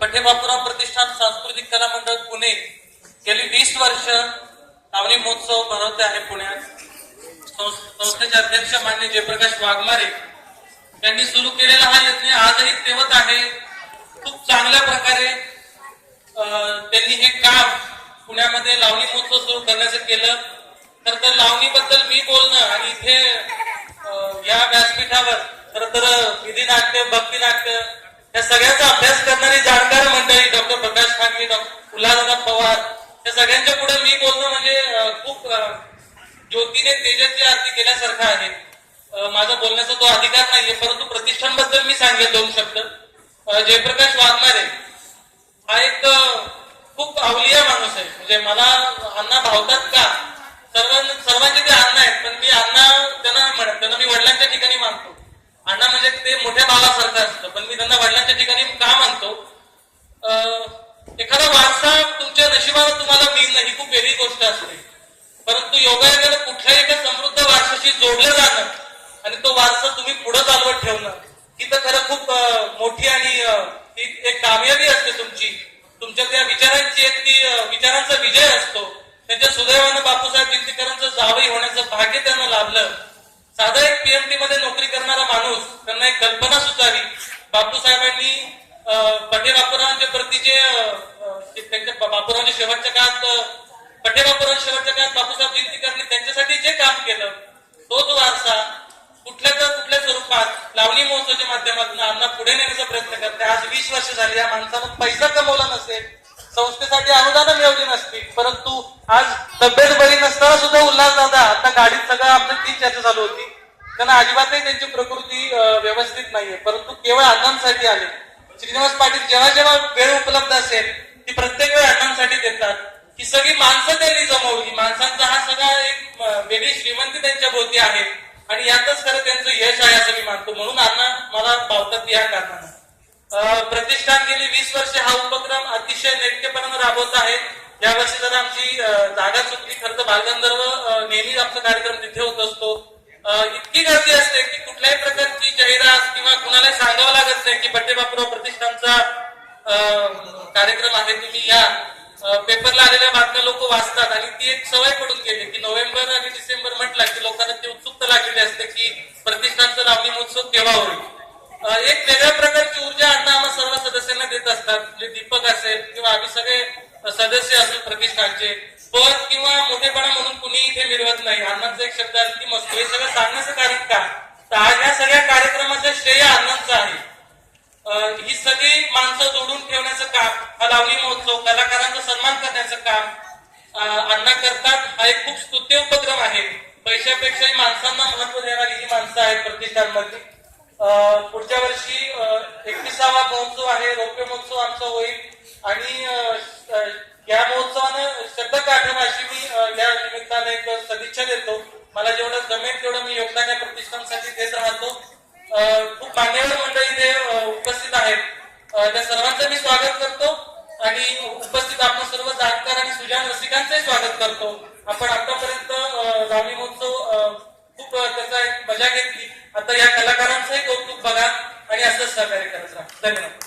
पठेबापूराव प्रतिष्ठान सांस्कृतिक कला मंडळ पुणे. गेली वीस वर्ष लावणी महोत्सव भरवते आहे पुण्यात. संस- संस्थेचे अध्यक्ष मान्य जयप्रकाश वाघमारे यांनी सुरू केलेला हा यज्ञ आजही तेवत आहे. खूप चांगल्या प्रकारे अं, त्यांनी हे काम पुण्यामध्ये लावणी महोत्सव सुरू करण्याचं केलं. तर तर लावणीबद्दल मी बोलणं आणि इथे या व्यासपीठावर खर तर विधी नाट्य भक्ती नाट्य या सगळ्याचा अभ्यास करणारी जाणकार मंडळी डॉक्टर प्रकाश खानवी डॉक्टर उल्हासदा पवार या सगळ्यांच्या पुढे मी बोलणं म्हणजे खूप ज्योतीने तेजस्वी आरती केल्यासारखं आहे. माझा बोलण्याचा तो अधिकार नाहीये परंतु प्रतिष्ठानबद्दल मी सांगेल दोन शब्द. जयप्रकाश वाघमारे हा एक खूप अवलिया माणूस आहे. म्हणजे मला अण्णा भावतात का? सर्वांना अण्णा म्हणजे ते मोठ्या भावासारखं असतं. पण मी त्यांना वडिलांच्या ठिकाणी का मानतो अं, एखादा वारसा तुमच्या नशिबाला तुम्हाला मिळणं ही खूप वेगळी गोष्ट असते. परंतु योगायोगाने कुठल्याही एका समृद्ध वारसाशी जोडलं जाणं आणि तो वारसा तुम्ही पुढे चालवत ठेवणं ही तर खरं खूप मोठी आणि ती एक कामयाबी असते तुमची. तुमच्या त्या विचारांची एक ती विचारांचा विजय असतो. त्यांच्या सुदैवानं बापूसाहेब चिंचकरांचं जावई होण्याचं भाग्य त्यांना लाभलं. साधा एक पीएमटी मध्ये नोकरी करणारा माणूस त्यांना एक कल्पना सुचावी. बापूसाहेबांनी अं, पटेल बापूरावांच्या प्रती जे त्यांच्या बापूरावांच्या शेवटच्या काळात अं, बापूराव शेवटच्या काळात बापूसाहेब चिंचकरने त्यांच्यासाठी जे काम केलं तोच वारसा कुठल्या तर कुठल्या स्वरूपात लावणी महोत्सवाच्या माध्यमातून अण्णा पुढे नेण्याचा प्रयत्न करते. आज वीस वर्ष झाली या माणसानं पैसा कमवला नसेल संस्थेसाठी अनुदान मिळवली नसतील परंतु आज तब्येत बरी नसताना सुद्धा उल्हास गाडीत सगळं आपली तीच चर्चा चालू होती. त्यांना अजिबातही त्यांची प्रकृती व्यवस्थित नाहीये. परंतु केवळ अण्णांसाठी आले. श्रीनिवास पाटील जेव्हा जेव्हा वेळ उपलब्ध असेल ती प्रत्येक वेळ अण्णांसाठी देतात. ही सगळी माणसं त्यांनी जमवली. माणसांचा हा सगळा एक वेगळी श्रीमंती त्यांच्या भोवती आहे. आणि यातच खरं त्यांचं यश आहे असं मी मानतो. म्हणून अण्णा मला पावतात या कारणानं. प्रतिष्ठान गेली वीस वर्ष हा उपक्रम अतिशय नेटकेपणानं राबवत आहे यावर्षी जर आमची जागा चुकली. खरं तर बालगंधर्व नेहमीच आपला कार्यक्रम तिथे होत असतो. इतकी गर्दी असते की कुठल्याही प्रकारची जाहिरात किंवा कुणाला सांगावं लागत नाही की बड्डे बापूराव प्रतिष्ठानचा कार्यक्रम आहे तुम्ही या. पेपरला आलेल्या बातम्या लोक वाचतात आणि ती एक सवय पडून गेली की नोव्हेंबर आणि डिसेंबर म्हटला की लोकांना ती उत्सुकता लागलेली असते की प्रतिष्ठानचा लावणी महोत्सव केव्हा होईल. एक वेगळ्या प्रकारची ऊर्जा अण्णा आम्हा सर्व सदस्यांना देत असतात. म्हणजे दीपक असेल किंवा आम्ही सगळे सदस्य असू प्रतिष्ठानचे पद किंवा मोठेपणा म्हणून कुणी इथे मिळवत नाही. अण्णांचा एक शब्द अंतिम असतो. हे सगळं सांगण्याचं कारण का तर आज या सगळ्या कार्यक्रमाचं श्रेय अण्णांचं आहे. ही सगळी माणसं जोडून ठेवण्याचं काम हा लावणी महोत्सव कलाकारांचा सन्मान करण्याचं काम अण्णा करतात हा एक खूप स्तुत्य उपक्रम आहे. पैशापेक्षाही माणसांना महत्त्व देणारी ही माणसं आहेत प्रतिष्ठानमधली. अं, पुढच्या वर्षी एकविसावा महोत्सव आहे. रौप्य महोत्सव आमचा होईल. आणि शुभेच्छा देतो. मला जेवढं जमेल तेवढं मी योगदान या प्रतिष्ठानसाठी देत राहतो. खूप मान्यवर मंडळी इथे उपस्थित आहेत. त्या सर्वांचं मी स्वागत करतो आणि उपस्थित आपण सर्व जाणकार आणि सुजान रसिकांचंही स्वागत करतो. आपण आतापर्यंत लावणी महोत्सव खूप त्याचा एक मजा घेतली. आता या कलाकारांचंही कौतुक बघा आणि असंच सहकार्य करत राहा. धन्यवाद.